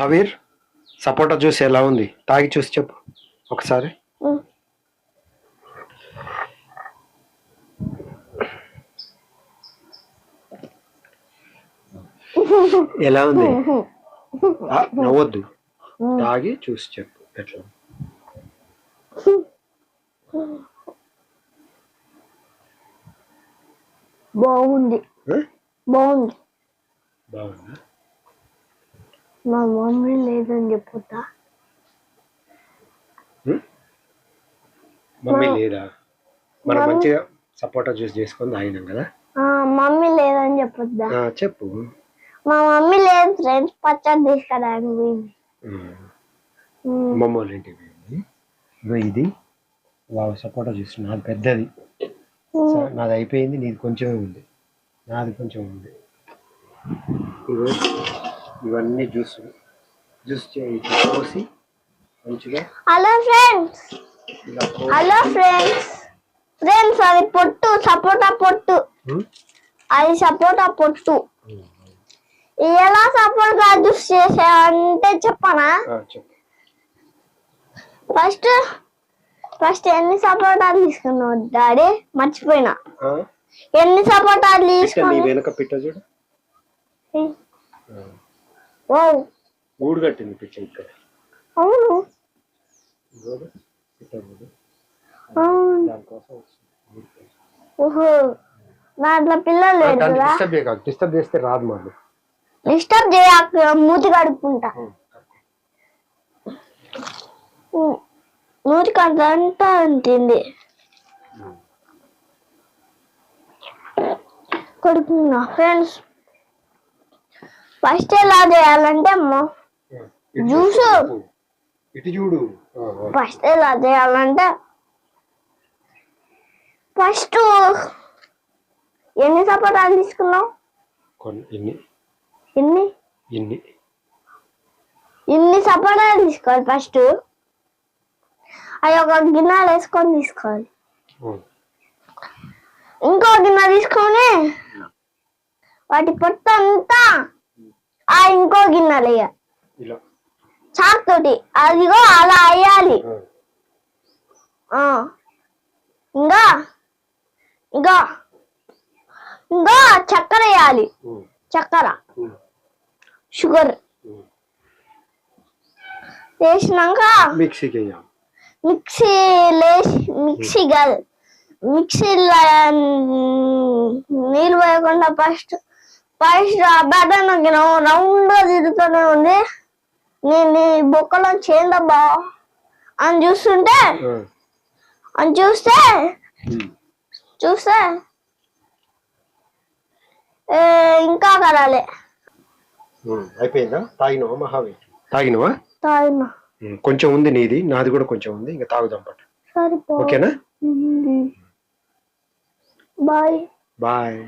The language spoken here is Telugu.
మహావీర్ సపోటా జ్యూస్ ఎలా ఉంది? తాగి చూసి చెప్పు. ఒకసారి. ఎలా ఉంది? ఆ, నవ్వొద్దు. తాగి చూసి చెప్పు. ఎట్లా బాగుంది? బాగుంది. బాగుందా? మా మమ్మీ లేదని చెప్పుతా? మమ్మీ లేదా? మనం మంచిగా సపోటా జ్యూస్ చేసుకొని తాగినాం కదా? ఆ, మమ్మీ లేదని చెప్పొద్దా? ఆ, చెప్పు. మా మమ్మీ లేదు ఫ్రెండ్స్ పచ్చడి తీసుకురాను పోయింది. ఇంటికి పోయింది. ఇగో ఇది. వావ్ సపోటా జ్యూస్ నాది పెద్దది. నాది అయిపోయింది నీది కొంచెమే ఉంది. నాది కొంచెం ఉంది. ఇవన్నీ జ్యూస్ జ్యూస్ పోసి మంచిగా hello friends hello friends friends అది పొట్టు సపోటా పొట్టు. ఉం? అది సపోటా పొట్టు. ఎలా సపోటా జ్యూస్ చేసావంటే చెప్పనా? ఫస్ట్ ఫస్ట్ ఎన్ని సపోటాలు తీసుకున్నావు డాడీ? మర్చిపోయినా? ఎన్ని సపోటాలు పిట్ట నీ తీసుకుని వెనక పిట్ట చూడు. ఓ గూడు కట్టింది పిట్ట ఇక్కడ. అవును. గూడు దానికోసం. ఓహో. దాంట్లో పిల్లలు లేరు దాన్ని కదా. డిస్టర్బ్ చేయక డిస్టర్బ్ చేస్తే రాదు మాకు డిస్టర్బ్ చేయక మూతి కడుక్కుంటా. మూతి ఉంటుంది కడుక్కున్నా ఫ్రెండ్స్. ఫస్ట్ ఎలా చేయాలంటే అమ్మో జ్యూస్. ఇటు చూడు. ఫస్ట్ ఎలా చేయాలంటే ఫస్ట్ ఎన్ని సపోటాలు తీసుకున్నావు? కొన్ని ఇన్ని. ఎన్ని ఇన్ని. సపోటాలు తీసుకోవాలి ఫస్ట్. అవి ఒక గిన్నెలు వేసుకొని తీసుకోవాలి. ఇంకో గిన్నె తీసుకొని వాటి పొట్టు అంతా ఆ ఇంకో గిన్నెలు ఇలా. చాక్ తోటి. అదిగో అలా. ఆ. ఇంకా ఇంకా ఇంకా చక్కెర వేయాలి. చక్కెర. షుగర్. వేసినాక మిక్సీకి మిక్సీ లేసి మిక్సీ కాదు. మిక్సీలో నీళ్ళు పోయకుండా ఫస్ట్ ఫస్ట్ నొక్కినావు రౌండ్గా తిరుగుతూనే ఉంది. నీ నీ బొక్కలో చేందబ్బా అని చూస్తుంటే. అని చూస్తే. చూస్తే ఏ, ఇంకా కరాలే. ఉం. అయిపోయిందా? తాగినవా మహావీర్? తాగినవా? తాగిన. కొంచెం ఉంది నీది నాది కూడా కొంచెం ఉంది ఇంకా తాగుదాం పట్టు. ఓకేనా? బాయ్. బాయ్.